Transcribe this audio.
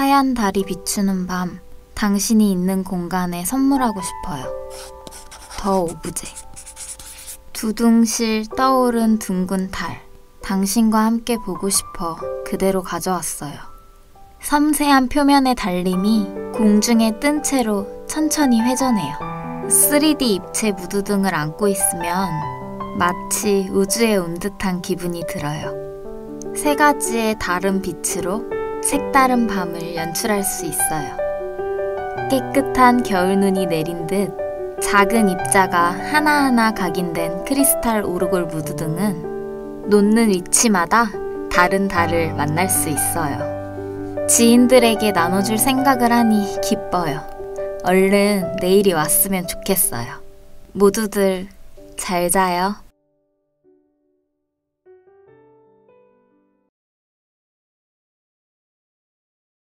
하얀 달이 비추는 밤, 당신이 있는 공간에 선물하고 싶어요. 더 오브제. 두둥실 떠오른 둥근 달. 당신과 함께 보고 싶어 그대로 가져왔어요. 섬세한 표면의 달림이 공중에 뜬 채로 천천히 회전해요. 3D 입체 무드등을 안고 있으면 마치 우주에 온 듯한 기분이 들어요. 세 가지의 다른 빛으로 색다른 밤을 연출할 수 있어요. 깨끗한 겨울눈이 내린 듯 작은 입자가 하나하나 각인된 크리스탈 오르골 무드 등은 놓는 위치마다 다른 달을 만날 수 있어요. 지인들에게 나눠줄 생각을 하니 기뻐요. 얼른 내일이 왔으면 좋겠어요. 모두들 잘 자요.